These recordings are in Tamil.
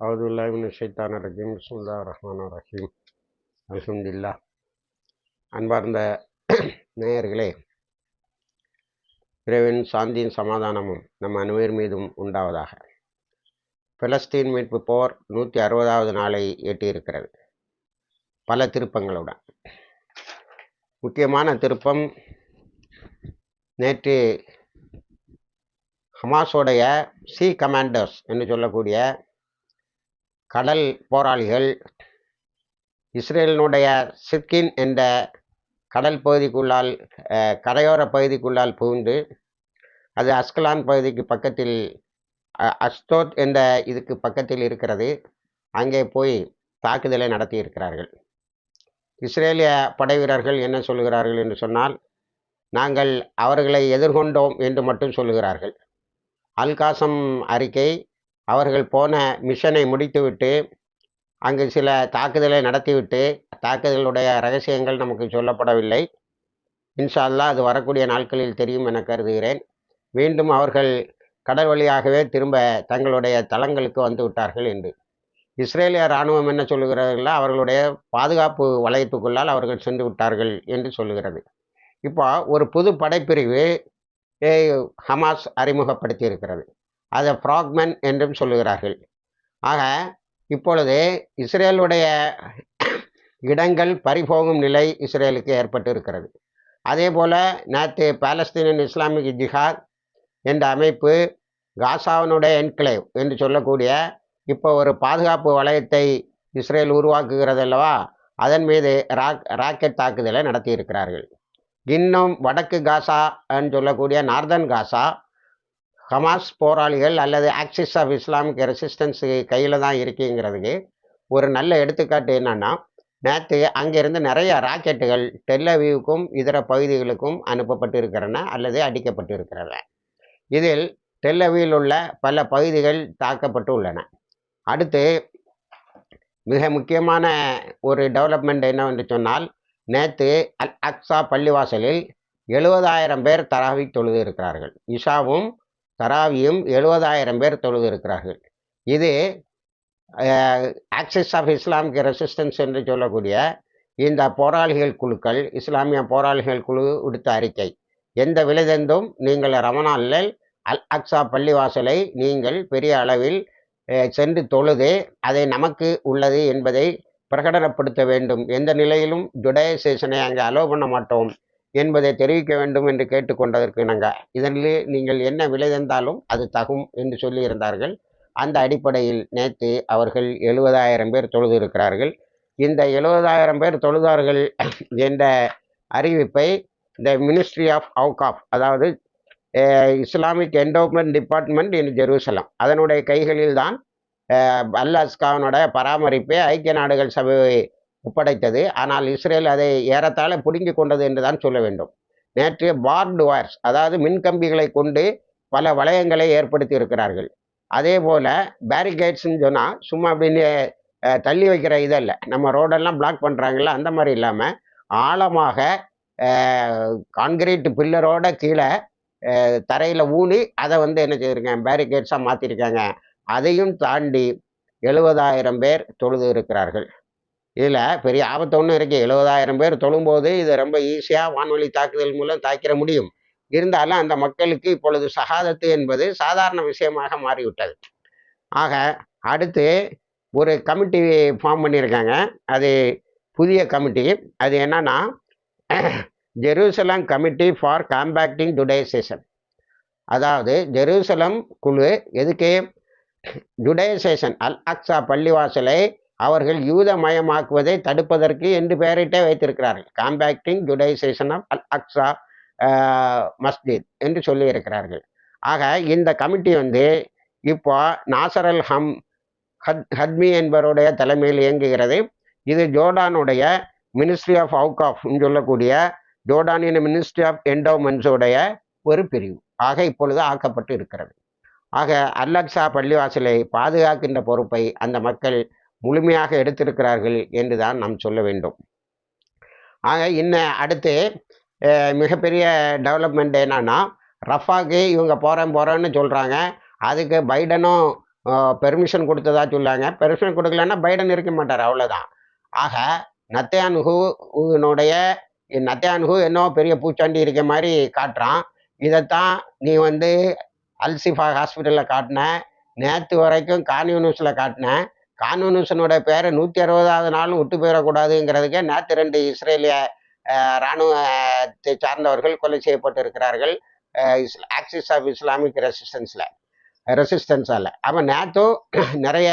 அவுதுல்லாஹின் ஷைத்தான ரஹீம் பிஸ்முல்லா ரஹ்மான ரஹீம். அலமதுல்லா அன்பார்ந்த நேயர்களே இறைவன் சாந்தியின் சமாதானமும் நம் அனைவர் மீதும் உண்டாவதாக. பிலஸ்தீன் மீட்பு போர் நூற்றி அறுபதாவது நாளை எட்டியிருக்கிறது. பல திருப்பங்களுடன். முக்கியமான திருப்பம் நேற்று ஹமாஸோடைய சி கமாண்டர்ஸ் என்று சொல்லக்கூடிய கடல் போராளிகள். இஸ்ரேலினுடைய சிர்கின் என்ற கடல் பகுதிக்குள்ளால் கரையோர பகுதிக்குள்ளால் புகுந்து அது அஸ்கலான் பகுதிக்கு பக்கத்தில் அஸ்தோத் என்ற இதுக்கு பக்கத்தில் இருக்கிறது. அங்கே போய் தாக்குதலை நடத்தியிருக்கிறார்கள். இஸ்ரேலிய படை வீரர்கள் என்ன சொல்லுகிறார்கள் என்று சொன்னால் நாங்கள் அவர்களை எதிர்கொண்டோம் என்று மட்டும் சொல்லுகிறார்கள். அல்காசம் அறிக்கை அவர்கள் போன மிஷனை முடித்துவிட்டு அங்கு சில தாக்குதலை நடத்திவிட்டு தாக்குதலுடைய ரகசியங்கள் நமக்கு சொல்லப்படவில்லை. இன்ஷா அது வரக்கூடிய நாட்களில் தெரியும் என கருதுகிறேன். மீண்டும் அவர்கள் கடல் வழியாகவே திரும்ப தங்களுடைய தளங்களுக்கு வந்து விட்டார்கள் என்று. இஸ்ரேலிய இராணுவம் என்ன சொல்லுகிறார்கள் அவர்களுடைய பாதுகாப்பு வளையத்துக்குள்ளால் அவர்கள் சென்று விட்டார்கள் என்று சொல்லுகிறது. இப்போ ஒரு புது படைப்பிரிவு ஹமாஸ் அறிமுகப்படுத்தி இருக்கிறது அதை ஃப்ராக்மென் என்றும் சொல்லுகிறார்கள். ஆக இப்பொழுது இஸ்ரேலுடைய இடங்கள் பறிபோகும் நிலை இஸ்ரேலுக்கு ஏற்பட்டு இருக்கிறது அதே போல் நேற்று பாலஸ்தீனியன் இஸ்லாமிக் ஜிஹாத் என்ற அமைப்பு காசாவினுடைய என்க்ளேவ் என்று சொல்லக்கூடிய இப்போ ஒரு பாதுகாப்பு வளையத்தை இஸ்ரேல் உருவாக்குகிறது அல்லவா? அதன் மீது ராக் ராக்கெட் தாக்குதலை நடத்தியிருக்கிறார்கள். இன்னும் வடக்கு காசா என்று சொல்லக்கூடிய நார்தன் காசா ஹமாஸ் போராளிகள் அல்லது ஆக்சிஸ் ஆஃப் இஸ்லாமிக் ரெசிஸ்டன்ஸ் கையில் தான் இருக்குங்கிறதுக்கு ஒரு நல்ல எடுத்துக்காட்டு என்னன்னா நேற்று அங்கிருந்து நிறைய ராக்கெட்டுகள் டெல்லவீவுக்கும் இதர பகுதிகளுக்கும் அனுப்பப்பட்டு இருக்கிறன அல்லது அடிக்கப்பட்டு இருக்கிறன இதில் டெல்லவியில் உள்ள பல பகுதிகள் தாக்கப்பட்டு உள்ளன அடுத்து மிக முக்கியமான ஒரு டெவலப்மெண்ட் என்னவென்று சொன்னால் நேற்று அல் அக்ஸா பள்ளிவாசலில் எழுபதாயிரம் பேர் தராவி தொழுது இருக்கிறார்கள். இஷாவும் தராவியும் எழுபதாயிரம் பேர் தொழுது இருக்கிறார்கள். இது ஆக்சிஸ் ஆஃப் இஸ்லாமிக் ரெசிஸ்டன்ஸ் என்று சொல்லக்கூடிய இந்த போராளிகள் குழுக்கள் இஸ்லாமிய போராளிகள் குழு விடுத்த அறிக்கை. எந்த விலைதெந்தும் நீங்கள் ரமணாலில் அல் அக்ஸா பள்ளிவாசலை நீங்கள் பெரிய அளவில் சென்று தொழுது அதை நமக்கு உள்ளது என்பதை பிரகடனப்படுத்த வேண்டும். எந்த நிலையிலும் ஜுடைசேஷனை அங்கே அலோவ் பண்ண மாட்டோம். என்பதை தெரிவிக்க வேண்டும் என்று கேட்டுக்கொண்டதற்கு நாங்கள் இதனிலே நீங்கள் என்ன விலை தந்தாலும் அது தகும் என்று சொல்லியிருந்தார்கள். அந்த அடிப்படையில் நேற்று அவர்கள் எழுபதாயிரம் பேர் தொழுது இருக்கிறார்கள் இந்த எழுபதாயிரம் பேர் தொழுதார்கள் என்ற அறிவிப்பை த மினிஸ்ட்ரி ஆஃப் அவுகாஃப் அதாவது Islamic endowment department in Jerusalem அதனுடைய கைகளில் தான் அல்லாஸ்காவனோட பராமரிப்பை ஐக்கிய நாடுகள் சபை ஒப்படைத்தது. ஆனால் இஸ்ரேல் அதை ஏறத்தாழ பிடுங்கி கொண்டது என்று தான் சொல்ல வேண்டும். நேற்று பார்டு வயர்ஸ் அதாவது மின்கம்பிகளை கொண்டு பல வளையங்களை ஏற்படுத்தி இருக்கிறார்கள். அதே போல் பேரிகேட்ஸ்ன்னு சொன்னால் சும்மா அப்படின்னு தள்ளி வைக்கிற இதல்ல. நம்ம ரோடெல்லாம் பிளாக் பண்ணுறாங்கள அந்த மாதிரி இல்லாமல் ஆழமாக கான்கிரீட் பில்லரோட கீழே தரையில் ஊனி அதை வந்து என்ன செய்திருக்காங்க பேரிகேட்ஸாக மாற்றிருக்காங்க அதையும் தாண்டி எழுபதாயிரம் பேர் தொழுது இருக்கிறார்கள். இதில் பெரிய ஆபத்து ஒன்றும் இருக்குது எழுபதாயிரம் பேர் தொழும்போது இதை ரொம்ப ஈஸியாக வானொலி தாக்குதல் மூலம் தாக்கிட முடியும். இருந்தாலும் அந்த மக்களுக்கு இப்பொழுது சகாதத்து என்பது சாதாரண விஷயமாக மாறிவிட்டது. ஆக அடுத்து ஒரு கமிட்டி ஃபார்ம் பண்ணியிருக்காங்க. அது புதிய கமிட்டி. அது என்னன்னா Jerusalem committee for combating Judaization அதாவது ஜெருசலம் குழு எதுக்கு? ஜுடைசேஷன் அல் அக்ஸா பள்ளிவாசலை அவர்கள் யூத மயமாக்குவதை தடுப்பதற்கு என்று பெயரிட்டே வைத்திருக்கிறார்கள். Combating judaisation of Al Aqsa Masjid என்று சொல்லியிருக்கிறார்கள். ஆக இந்த கமிட்டி வந்து இப்போ நாசர் அல் ஹம் ஹத் ஹத்மி என்பவருடைய தலைமையில் இயங்குகிறது. இது ஜோர்டானுடைய மினிஸ்ட்ரி ஆஃப் அவுகாஃப் சொல்லக்கூடிய ஜோர்டானின் மினிஸ்ட்ரி ஆஃப் என்டோமென்ஸுடைய ஒரு பிரிவு. ஆக இப்பொழுது ஆக்கப்பட்டு இருக்கிறது. ஆக அல்லக்ஸா பள்ளிவாசலை பாதுகாக்கின்ற பொறுப்பை அந்த மக்கள் முழுமையாக எடுத்திருக்கிறார்கள் என்று தான் நாம் சொல்ல வேண்டும். ஆக இன்னும் அடுத்து மிகப்பெரிய டெவலப்மெண்ட் என்னன்னா ரஃபாக்கு இவங்க போகிறேன் போகிறேன்னு சொல்கிறாங்க அதுக்கு பைடனும் பெர்மிஷன் கொடுத்ததா சொல்லாங்க. பெர்மிஷன் கொடுக்கலன்னா பைடன் இருக்க மாட்டார் அவ்வளோதான் ஆக நத்தையானுகுனுடைய நத்தையானுகு என்னோ பெரிய பூச்சாண்டி இருக்க மாதிரி காட்டுறான். இதைத்தான் நீ வந்து அல்சிஃபா ஹாஸ்பிட்டலில் காட்டின நேற்று வரைக்கும் கான்யூனியூஸில் காட்டின கான்யூனியூஸனோட பேரை நூற்றி அறுபதாவது நாளும் விட்டு போயிடக்கூடாதுங்கிறதுக்கே நேற்று ரெண்டு இஸ்ரேலிய இராணுவத்தை சார்ந்தவர்கள் கொலை செய்யப்பட்டு இருக்கிறார்கள் ஆக்சிஸ் ஆஃப் இஸ்லாமிக் ரெசிஸ்டன்ஸில் ரெசிஸ்டன்ஸால் அப்போ நேற்றும் நிறைய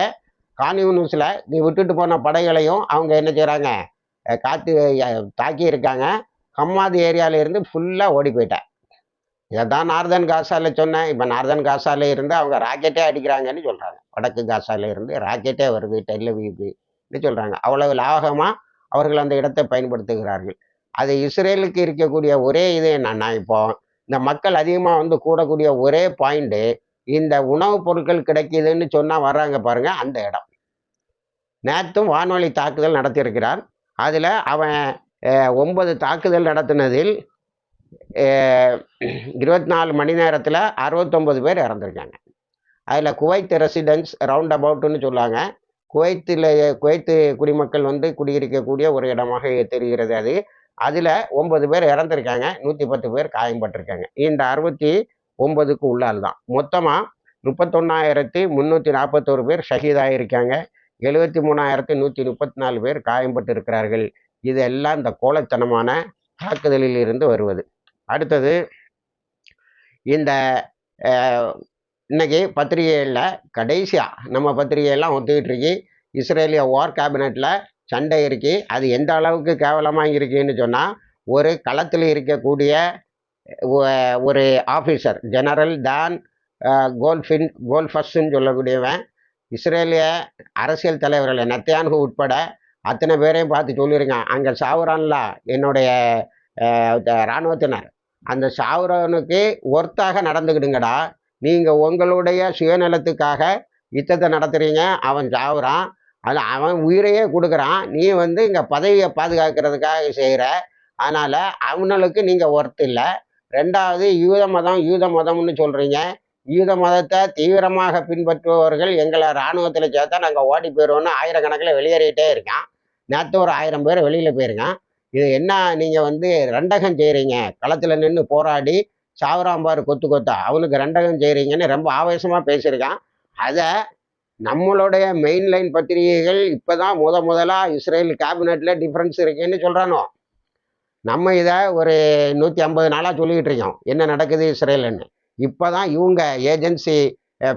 கான்யூனிஸில் நீ விட்டுட்டு போன படைகளையும் அவங்க என்ன செய்கிறாங்க காத்து தாக்கி இருக்காங்க ஹம்மாது ஏரியால இருந்து ஃபுல்லாக ஓடி போயிட்டேன் இதை தான் நார்தன் காசாவில் சொன்னேன். இப்போ நார்தன் காசாவில் இருந்து அவங்க ராக்கெட்டே அடிக்கிறாங்கன்னு சொல்கிறாங்க வடக்கு காசாவில் இருந்து ராக்கெட்டே வருது டெல்லவியூக்கு சொல்கிறாங்க அவ்வளவு லாபகமாக அவர்கள் அந்த இடத்தை பயன்படுத்துகிறார்கள். அது இஸ்ரேலுக்கு இருக்கக்கூடிய ஒரே இது என்னன்னா இப்போ இந்த மக்கள் அதிகமாக வந்து கூடக்கூடிய ஒரே பாயிண்ட்டு இந்த உணவுப் பொருட்கள் கிடைக்கிதுன்னு சொன்னால் வர்றாங்க பாருங்கள் அந்த இடம். நேற்றும் வானொலி தாக்குதல் நடத்தியிருக்கிறார். அதில் அவன் ஒன்பது தாக்குதல் நடத்தினதில் இருபத்தி நாலு மணி நேரத்தில் அறுபத்தொம்பது பேர் இறந்துருக்காங்க. அதில் குவைத் ரெசிடென்ட்ஸ் ரவுண்ட் அபவுட்டுன்னு சொல்லுவாங்க. குவைத்தில் குவைத்து குடிமக்கள் வந்து குடியிருக்கக்கூடிய ஒரு இடமாக தெரிகிறது அது. அதில் ஒன்பது பேர் இறந்துருக்காங்க. நூற்றி பத்து பேர் காயம்பட்டிருக்காங்க. இந்த அறுபத்தி ஒம்பதுக்கு உள்ளால் தான். மொத்தமாக முப்பத்தொன்னாயிரத்தி முந்நூற்றி நாற்பத்தோரு பேர் ஷஹீதாயிருக்காங்க. எழுபத்தி மூணாயிரத்தி நூற்றி முப்பத்தி நாலு பேர் காயம்பட்டு இருக்கிறார்கள் இதெல்லாம் இந்த கோலத்தனமான தாக்குதலில் இருந்து வருவது. அடுத்தது இந்த அஹ், இன்னைக்கு கடைசியாக நம்ம பத்திரிகையெல்லாம் ஒத்துக்கிட்டு இருக்கு. இஸ்ரேலிய வார் கேபினெட்டில் சண்டை இருக்கு. அது எந்த அளவுக்கு கேவலமாக இருக்குன்னு சொன்னால் ஒரு களத்தில் இருக்கக்கூடிய ஒரு ஆஃபீஸர் ஜெனரல் தான் கோல்ஃபின் கோல்ஃபஸ்ன்னு சொல்லக்கூடியவன் இஸ்ரேலிய அரசியல் தலைவர்கள் நத்தியான்கு உட்பட அத்தனை பேரையும் பார்த்து சொல்லியிருக்கான். அங்கே சாவுறான்ல என்னுடைய இராணுவத்தினர் அந்த சாவுறவனுக்கு ஒர்த்தாக நடந்துக்கிடுங்கடா. நீங்கள் உங்களுடைய சுயநலத்துக்காக யுத்தத்தை நடத்துகிறீங்க அவன் சாவுறான். அது அவன் உயிரையே கொடுக்குறான். நீ வந்து இங்கே பதவியை பாதுகாக்கிறதுக்காக செய்கிற அதனால் அவனுக்கு நீங்கள் ஒர்த் இல்லை. ரெண்டாவது யூத மதம் யூத மதம்னு சொல்கிறீங்க யூத மதத்தை தீவிரமாக பின்பற்றுபவர்கள் எங்களை இராணுவத்தில் சேர்த்தா நாங்கள் ஓடி போயிடுவோம்னு ஆயிரக்கணக்கில் வெளியேறிட்டே இருக்கான். நேற்று ஒரு ஆயிரம் பேர் வெளியில் போயிருக்கான். இது என்ன நீங்கள் வந்து ரெண்டகம் செய்கிறீங்க களத்தில் நின்று போராடி சாவராம்பார் கொத்து கொத்தா அவனுக்கு ரெண்டகம் செய்கிறீங்கன்னு ரொம்ப ஆவேசமாக பேசியிருக்கான். அதை நம்மளுடைய மெயின் லைன் பத்திரிகைகள் இப்போ தான் முத முதலாக இஸ்ரேல் கேபினெட்டில் டிஃப்ரென்ஸ் இருக்குன்னு சொல்கிறானோ நம்ம இதை ஒரு நூற்றி ஐம்பது நாளாக சொல்லிக்கிட்டு இருக்கோம். என்ன நடக்குது இஸ்ரேலுன்னு இப்போ தான் இவங்க ஏஜென்சி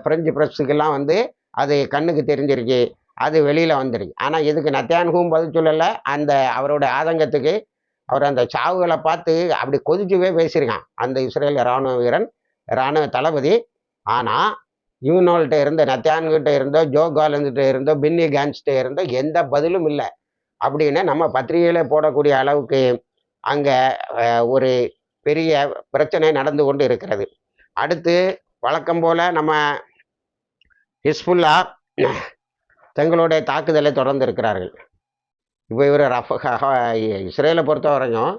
ஃப்ரெஞ்சு ப்ரெஸ்ஸுக்கெல்லாம் வந்து அது கண்ணுக்கு தெரிஞ்சிருக்கு. அது வெளியில் வந்துருக்கு ஆனால் இதுக்கு நத்தியானுகும் பதில் சொல்லலை. அந்த அவரோட ஆதங்கத்துக்கு அவர் அந்த சாவுகளை பார்த்து அப்படி கொதிச்சுவே பேசியிருக்கான். அந்த இஸ்ரேல் இராணுவ வீரன் இராணுவ தளபதி. ஆனால் யூனோல்கிட்ட இருந்த நத்தியான்கிட்ட இருந்தோ ஜோ காலந்துகிட்ட இருந்தோ பின்னி கேன்ஸ்கிட்ட இருந்தோ எந்த பதிலும் இல்லை. அப்படின்னு நம்ம பத்திரிகையில் போடக்கூடிய அளவுக்கு அங்கே ஒரு பெரிய பிரச்சனை நடந்து கொண்டு இருக்கிறது. அடுத்து வழக்கம் போல் நம்ம ஹிஸ்புல்லா தங்களுடைய தாக்குதலை தொடர்ந்து இருக்கிறார்கள் இப்போ இவர் ரஃப் இஸ்ரேலை பொறுத்த வரைக்கும்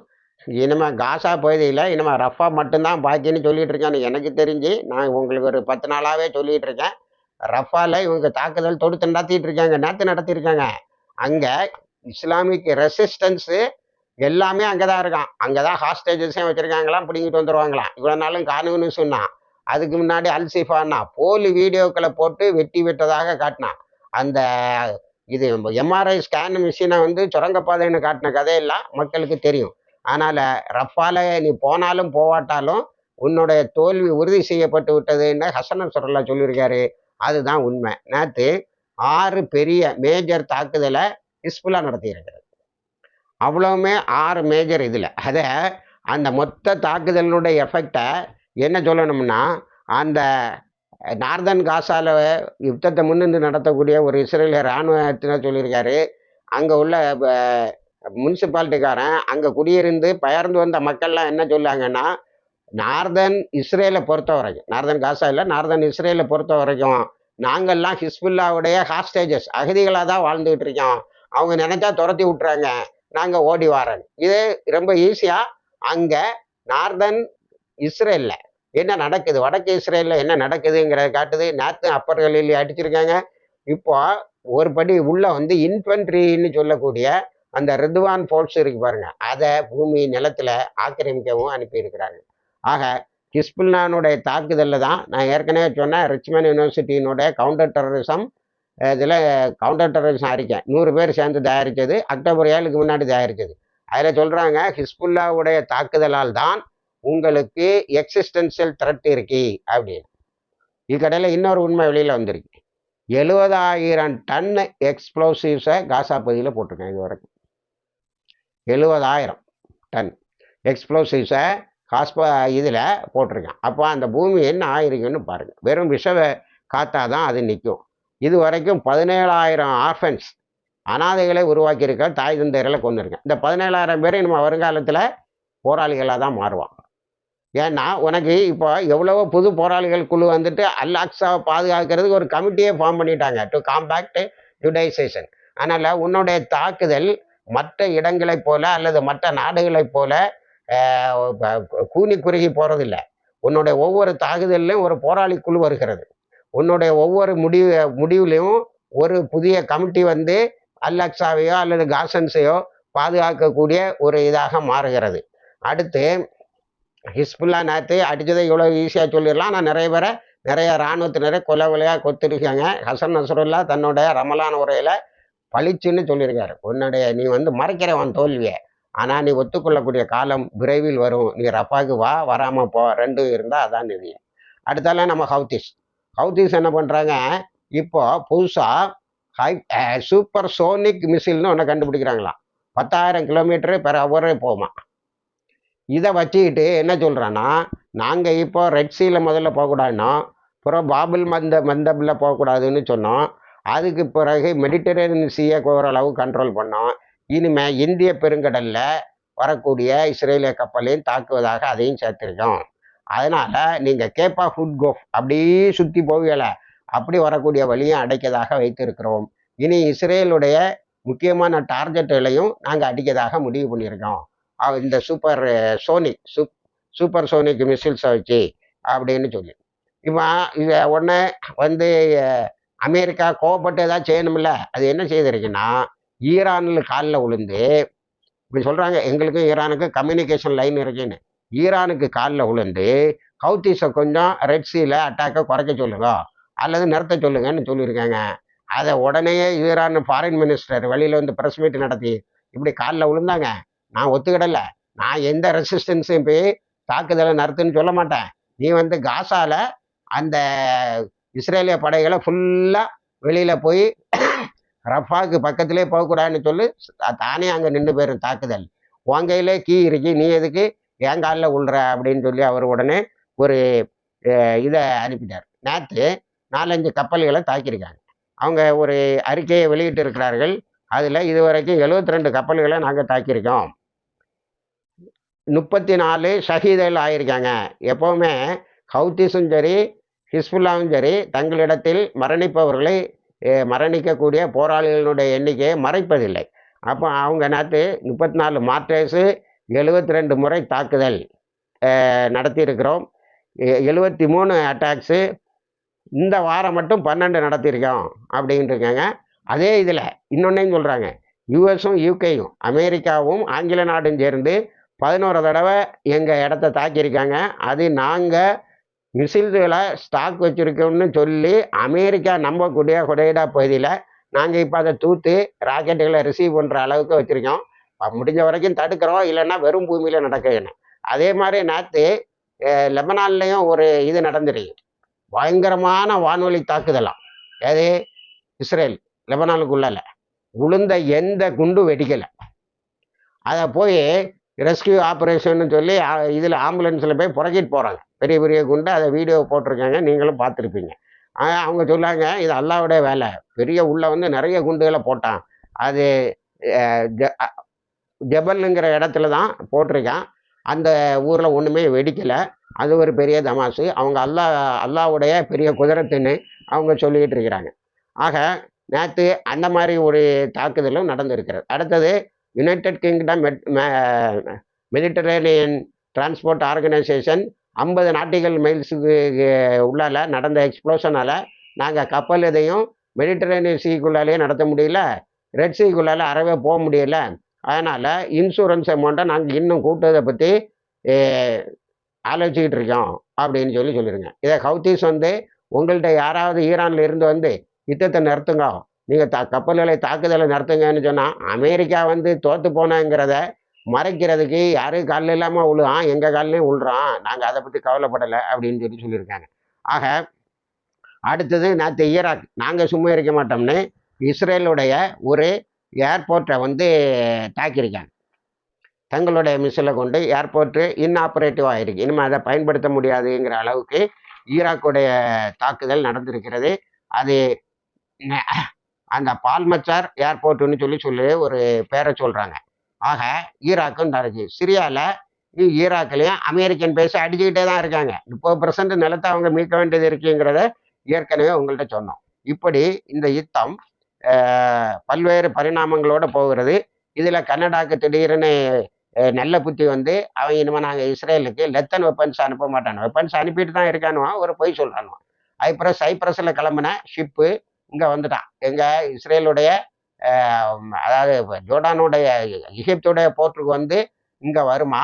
இனிமேல் காசா பகுதியில் இனிமேல் ரஃபா மட்டும்தான் பாக்கின்னு சொல்லிகிட்டு இருக்கேன் எனக்கு தெரிஞ்சு நான் உங்களுக்கு ஒரு பத்து நாளாகவே சொல்லிகிட்டு இருக்கேன். ரஃபாவில் இவங்க தாக்குதல் தொடுத்து நடத்திட்டு இருக்காங்க நேற்று நடத்தியிருக்காங்க அங்கே இஸ்லாமிக் ரெசிஸ்டன்ஸு எல்லாமே அங்கே தான் இருக்கான். அங்கே தான் ஹாஸ்டேஜஸையும் வச்சுருக்காங்களாம் பிடிங்கிட்டு வந்துடுவாங்களாம் இவ்வளோ நாளும் காணுன்னு சொன்னான். அதுக்கு முன்னாடி அல்சிஃபான்னா போலி வீடியோக்களை போட்டு வெட்டி விட்டதாக காட்டினான். அந்த இது எம்ஆர்ஐ ஸ்கேன் மிஷினை வந்து சுரங்கப்பாதைன்னு காட்டின கதையெல்லாம் மக்களுக்கு தெரியும். அதனால் ரஃபால நீ போனாலும் போவாட்டாலும் உன்னுடைய தோல்வி உறுதி செய்யப்பட்டு விட்டதுன்னு ஹசனம் சுரல்லா சொல்லியிருக்காரு. அதுதான் உண்மை. நேற்று ஆறு பெரிய மேஜர் தாக்குதலை ஹிஸ்புல்லா நடத்தியிருக்கிறது. அவ்வளவுமே ஆறு மேஜர் இதில். அதை அந்த மொத்த தாக்குதலுடைய எஃபெக்டை என்ன சொல்லணும்னா அந்த நார்தன் காசாவில் யுத்தத்தை முன்னின்று நடத்தக்கூடிய ஒரு இஸ்ரேலிய இராணுவத்தினர் சொல்லியிருக்காரு. அங்கே உள்ள முனிசிபாலிட்டிக்காரன் அங்கே குடியிருந்து பெயர்ந்து வந்த மக்கள்லாம் என்ன சொல்லாங்கன்னா நார்தன் இஸ்ரேலை பொறுத்த வரைக்கும் நார்தன் காசா இல்லை நார்தன் இஸ்ரேலை பொறுத்த வரைக்கும் நாங்கள்லாம் ஹிஸ்புல்லாவுடைய ஹாஸ்டேஜஸ் அகதிகளாக தான் வாழ்ந்துகிட்டு இருக்கோம். அவங்க நினைச்சா துரத்தி விட்டுறாங்க நாங்கள் ஓடி வரேன் இது ரொம்ப ஈஸியாக அங்கே நார்தன் இஸ்ரேலில் என்ன நடக்குது? வடக்கு இஸ்ரேலில் என்ன நடக்குதுங்கிறத காட்டுது. நேற்று அப்பர் கலிலி அடிச்சிருக்காங்க. இப்போ ஒரு படி உள்ள வந்து இன்ஃபென்ட்ரின்னு சொல்லக்கூடிய அந்த ரிதுவான் ஃபோர்ஸ் இருக்கு பாருங்க. அதை பூமி நிலத்துல ஆக்கிரமிக்கவும் அனுப்பியிருக்கிறாங்க. ஆக ஹிஸ்புல்லானுடைய தாக்குதலில் தான் நான் ஏற்கனவே சொன்னேன் ரிச்மன் யூனிவர்சிட்டியினுடைய கவுண்டர் டெரரிசம் இதில் கவுண்டர் டெரரிசம் அறிக்கை நூறு பேர் சேர்ந்து தயாரித்தது அக்டோபர் ஏழுக்கு முன்னாடி தயாரித்தது அதில் சொல்கிறாங்க ஹிஸ்புல்லாவுடைய தாக்குதலால் தான் உங்களுக்கு எக்ஸிஸ்டன்ஷியல் த்ரெட் இருக்கு அப்படின்னு. இதுக்கடையில் இன்னொரு உண்மை வெளியில் வந்திருக்கு. எழுபதாயிரம் டன் எக்ஸ்ப்ளோசிவ்ஸை காசா பகுதியில் போட்டிருக்கேன் இது வரைக்கும். எழுபதாயிரம் டன் எக்ஸ்ப்ளோசிவ்ஸை காஸ்பா இதில் போட்டிருக்கேன். அப்போ அந்த பூமி என்ன ஆயிருக்குன்னு பாருங்கள் வெறும் விஷ காத்தா தான் அது நிற்கும் இது வரைக்கும் பதினேழாயிரம் ஆர்ஃபன்ஸ் அனாதைகளை உருவாக்கியிருக்க தாய் தந்தையர்களை கொண்டிருக்கேன் இந்த பதினேழாயிரம் பேரை நம்ம வருங்காலத்தில் போராளிகளாக தான் மாறுவான். ஏன்னா உனக்கு இப்போ எவ்வளவோ புது போராளிகள் குழு வந்துட்டு அல்லாக்ஸாவை பாதுகாக்கிறதுக்கு ஒரு கமிட்டியே ஃபார்ம் பண்ணிட்டாங்க. டு காம்பேக்ட் ஜுடைசேஷன் அதனால் உன்னுடைய தாக்குதல் மற்ற இடங்களைப் போல அல்லது மற்ற நாடுகளைப் போல கூனி குறுகி போகிறதில்ல உன்னுடைய ஒவ்வொரு தாக்குதல்லையும் ஒரு போராளி குழு வருகிறது. உன்னுடைய ஒவ்வொரு முடிவு முடிவுலையும் ஒரு புதிய கமிட்டி வந்து அல்லாக்ஸாவையோ அல்லது காசன்ஸையோ பாதுகாக்கக்கூடிய ஒரு இதாக மாறுகிறது. அடுத்து ஹிஸ்புல்லா நேற்று அடித்ததை இவ்வளோ ஈஸியாக சொல்லிடலாம். ஆனால் நிறைய பேரை நிறைய இராணுவத்தினரை கொலை கொலையாக கொத்திருக்காங்க. ஹசன் நசருல்லா தன்னுடைய ரமலான உரையில் பளிச்சுன்னு சொல்லியிருக்காரு. உன்னுடைய நீ வந்து மறைக்கிறவன் தோல்வியை. ஆனால் நீ ஒத்துக்கொள்ளக்கூடிய காலம் விரைவில் வரும். நீ ரப்பாக்கு வா வராமல் போ. ரெண்டும் இருந்தால் அதான் நிதி. அடுத்தால நம்ம ஹவுதிஸ் ஹவுதிஸ் என்ன பண்ணுறாங்க இப்போ புதுசாக ஹை சூப்பர் சோனிக் மிசில்னு ஒன்று கண்டுபிடிக்கிறாங்களாம். பத்தாயிரம் கிலோமீட்டரு பெற அவரே போமா இதை வச்சுக்கிட்டு என்ன சொல்கிறேன்னா நாங்கள் இப்போ ரெட் முதல்ல போகக்கூடாதுன்னா அப்புறம் பாபுல் மந்த மந்தபில் போகக்கூடாதுன்னு சொன்னோம். அதுக்கு பிறகு மெடிட்டரேனியன் சீயை ஓரளவு கண்ட்ரோல் பண்ணோம். இனிமேல் இந்திய பெருங்கடலில் வரக்கூடிய இஸ்ரேலிய கப்பலையும் தாக்குவதாக அதையும் சேர்த்துருக்கோம். அதனால் நீங்கள் கேப்பா ஃபுட் கோஃப் அப்படியே சுற்றி போவீங்கள அப்படி வரக்கூடிய வழியும் அடைக்கதாக வைத்திருக்கிறோம். இனி இஸ்ரேலுடைய முக்கியமான டார்கெட்டுகளையும் நாங்கள் அடிக்கதாக முடிவு பண்ணியிருக்கோம். இந்த சூப்பர் சோனிக் சூப் சூப்பர் சோனிக் மிசில்ஸை வச்சு அப்படின்னு சொல்லி. இவன் இதை உடனே வந்து அமெரிக்கா கோவப்பட்டு ஏதாவது செய்யணும்ல அது என்ன செய்திருக்குன்னா ஈரானில் காலில் விழுந்து இப்படி சொல்கிறாங்க எங்களுக்கும் ஈரானுக்கும் கம்யூனிகேஷன் லைன் இருக்குன்னு. ஈரானுக்கு காலில் விழுந்து ஹவுத்தீஸை கொஞ்சம் ரெட் சீல அட்டாக்கை குறைக்க சொல்லுங்க அல்லது நிறுத்த சொல்லுங்கன்னு சொல்லியிருக்காங்க. அதை உடனே ஈரான் ஃபாரின் மினிஸ்டர் வெளியில் வந்து ப்ரெஸ் மீட் நடத்தி இப்படி காலில் விழுந்தாங்க நான் ஒத்துக்கிடல. நான் எந்த ரெசிஸ்டன்ஸையும் போய் தாக்குதலை நடத்துன்னு சொல்ல மாட்டேன். நீ வந்து காசால அந்த இஸ்ரேலிய படைகளை ஃபுல்லாக வெளியில் போய் ரஃபாக்கு பக்கத்திலே போகக்கூடாதுன்னு சொல்லி தானே அங்கே நின்று போயிடும் தாக்குதல். உன் கையிலே கீ இருக்கு நீ எதுக்கு என் காலில் உள்ற அப்படின்னு சொல்லி அவர் உடனே ஒரு இதை அனுப்பிட்டார். நேற்று நாலஞ்சு கப்பல்களை தாக்கியிருக்காங்க. அவங்க ஒரு அறிக்கையை வெளியிட்டு இருக்கிறார்கள் அதில் இதுவரைக்கும் 72 ரெண்டு கப்பல்களை நாங்கள் தாக்கியிருக்கோம். முப்பத்தி நாலு ஷஹீதல் ஆயிருக்காங்க. எப்போவுமே ஹவுத்திஸும் சரி ஹிஸ்புல்லாவும் சரி தங்களிடத்தில் மரணிப்பவர்களை மரணிக்கக்கூடிய போராளிகளுடைய எண்ணிக்கையை மறைப்பதில்லை. அப்போ அவங்க நேற்று முப்பத்தி நாலு மார்டேஸு எழுபத்தி ரெண்டு முறை தாக்குதல் நடத்தியிருக்கிறோம். எழுபத்தி மூணு அட்டாக்ஸு இந்த வாரம் மட்டும் பன்னெண்டு நடத்தியிருக்கோம் அப்படின்ட்டு இருக்காங்க அதே இதில் இன்னொன்னையும் சொல்கிறாங்க யுஎஸும் யூகேயும் அமெரிக்காவும் ஆங்கில நாடும் சேர்ந்து பதினோரு தடவை எங்கள் இடத்த தாக்கியிருக்காங்க. அது நாங்கள் மிசில்களை ஸ்டாக் வச்சுருக்கோம்னு சொல்லி அமெரிக்கா நம்பக்கூடிய கொடைடா பகுதியில் நாங்கள் இப்போ அதை தூத்து ராக்கெட்டுகளை ரிசீவ் பண்ணுற அளவுக்கு வச்சுருக்கோம். முடிஞ்ச வரைக்கும் தடுக்கிறோம். இல்லைன்னா வெறும் பூமியில் நடக்குதுன்னு அதே மாதிரி நேற்று லெபனான்லேயும் ஒரு இது நடந்துருக்கு. பயங்கரமான வானொலி தாக்குதலாம். அது இஸ்ரேல் லெபனானுக்குள்ளல. உளுந்த எந்த குண்டு வெடிக்கலை. அதை போய் ரெஸ்கியூ ஆப்ரேஷன்னு சொல்லி இதில் ஆம்புலன்ஸில் போய் புறக்கிட்டு போகிறாங்க பெரிய பெரிய குண்டு அதை வீடியோ போட்டிருக்காங்க நீங்களும் பார்த்துருப்பீங்க. அவங்க சொன்னாங்க இது அல்லாவுடைய வேலை. பெரிய உள்ள வந்து நிறைய குண்டுகளை போட்டான். அது ஜபல்ங்கிற இடத்துல தான் போட்டிருக்கான். அந்த ஊரில் ஒன்றுமே வெடிக்கலை. அது ஒரு பெரிய தமாசு. அவங்க அல்லா அல்லாவுடைய பெரிய குதிரத்துன்னு அவங்க சொல்லிக்கிட்டு இருக்கிறாங்க. ஆக நேற்று அந்த மாதிரி ஒரு தாக்குதலும் நடந்திருக்கிறது. அடுத்தது United Kingdom Mediterranean transport organisation ஐம்பது நாட்டிகள் மைல்ஸுக்கு உள்ளால நடந்த எக்ஸ்ப்ளோஷனால் நாங்கள் கப்பல் இதையும் மெடிட்டரேனியன் சீக்குள்ளாலேயே நடத்த முடியல. ரெட் சீக்குள்ளால் அறவே போக முடியல. அதனால் இன்சூரன்ஸ் அமௌண்ட்டை நாங்கள் இன்னும் கூட்டுறதை பற்றி ஆலோசிக்கிட்டு இருக்கோம் அப்படின்னு சொல்லி சொல்லிடுங்க இதை ஹவுத்தீஸ் வந்து உங்கள்கிட்ட யாராவது ஈரானில் இருந்து வந்து யுத்தத்தை நிறுத்துங்க. நீங்கள் த கப்பல்களை தாக்குதலை நடத்துங்கன்னு சொன்னால் அமெரிக்கா வந்து தோற்று போனேங்கிறத மறைக்கிறதுக்கு யாரும் காலில் இல்லாமல் விழுகான் எங்கள் காலிலையும் விழுறான் நாங்கள் அதை பற்றி கவலைப்படலை அப்படின்னு சொல்லி சொல்லியிருக்காங்க. ஆக அடுத்தது நேற்று ஈராக். நாங்கள் சும்மா இருக்க மாட்டோம்னு இஸ்ரேலுடைய ஒரு ஏர்போர்ட்டை வந்து தாக்கியிருக்காங்க. தங்களுடைய மிஸ்ஸில் கொண்டு ஏர்போர்ட்டு இன்ஆப்ரேட்டிவ் ஆகிருக்கு இனிமேல் அதை பயன்படுத்த முடியாதுங்கிற அளவுக்கு ஈராக்குடைய தாக்குதல் நடந்திருக்கிறது. அது அந்த பால்மச்சார் ஏர்போர்ட்டுன்னு சொல்லி சொல்லி ஒரு பேரை சொல்கிறாங்க ஆக ஈராக்கும் நடக்கு சிரியாவில் ஈராக்லேயும் அமெரிக்கன் பேசி அடிச்சுக்கிட்டே தான் இருக்காங்க. முப்பது பர்சன்ட் நிலத்தை அவங்க மீட்க வேண்டியது இருக்குங்கிறத ஏற்கனவே உங்கள்கிட்ட சொன்னோம். இப்படி இந்த யுத்தம் பல்வேறு பரிணாமங்களோட போகிறது. இதில் கனடாக்கு திடீர்னு நல்ல புத்தி வந்து அவன் இனிமேல் நாங்கள் இஸ்ரேலுக்கு லெத்தன் வெப்பன்ஸ் அனுப்ப மாட்டானு. வெப்பன்ஸ் அனுப்பிட்டு தான் இருக்கானுவான். ஒரு பொய் சொல்கிறானுவான் அதுக்கப்புறம் சைப்ரஸில் கிளம்புன ஷிப்பு இங்கே வந்துட்டான் எங்கள் இஸ்ரேலுடைய அதாவது ஜோர்டானுடைய எகிப்துடைய போர்ட்டுக்கு வந்து இங்கே வருமா?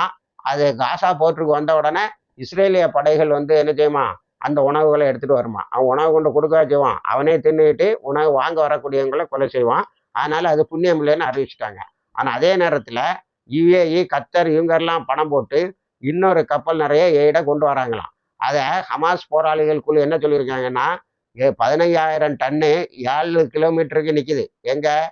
அது காசா போர்ட்டுக்கு வந்த உடனே இஸ்ரேலிய படைகள் வந்து என்ன செய்யுமா? அந்த உணவுகளை எடுத்துகிட்டு வருமா? அவன் உணவு கொண்டு கொடுக்க செய்வான்? அவனே தின்னுக்கிட்டு உணவு வாங்க வரக்கூடியவங்களை கொலை செய்வான். அதனால் அது புண்ணியம் இல்லைன்னு அறிவிச்சிட்டாங்க. ஆனால் அதே நேரத்தில் யுஏஇ கத்தர் இவங்கெல்லாம் பணம் போட்டு இன்னொரு கப்பல் நிறைய ஏட கொண்டு வராங்களாம். அதை ஹமாஸ் போராளிகள் குழு என்ன சொல்லியிருக்காங்கன்னா பதினையாயிரம் டன்னு ஏழு கிலோமீட்டருக்கு நிற்கிது எங்கள்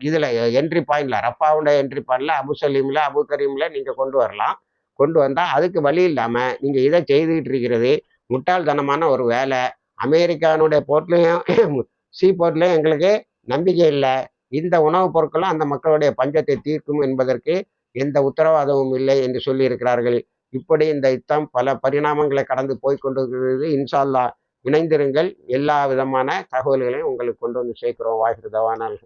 இதில் என்ட்ரி பாயிண்டில் ரப்பாவுண்ட என்ட்ரி பாயிண்டில் அபு சலீமில் அபு கரீமில் நீங்கள் கொண்டு வரலாம். கொண்டு வந்தால் அதுக்கு வழி இல்லாமல் நீங்கள் இதை செய்துக்கிட்டு இருக்கிறது முட்டாள்தனமான ஒரு வேலை. அமெரிக்கானுடைய போர்ட்லேயும் சீ போர்ட்லேயும் எங்களுக்கு நம்பிக்கை இல்லை. இந்த உணவுப் பொருட்களும் அந்த மக்களுடைய பஞ்சத்தை தீர்க்கும் என்பதற்கு எந்த உத்தரவாதமும் இல்லை என்று சொல்லியிருக்கிறார்கள். இப்படி இந்த யுத்தம் பல பரிணாமங்களை கடந்து போய் கொண்டிருக்கிறது. இன்ஷால்லா இணைந்திருங்கள். எல்லா விதமான தகவல்களையும் உங்களுக்கு கொண்டு வந்து சேர்க்கிறோம். வாய்ப்பு தவானால்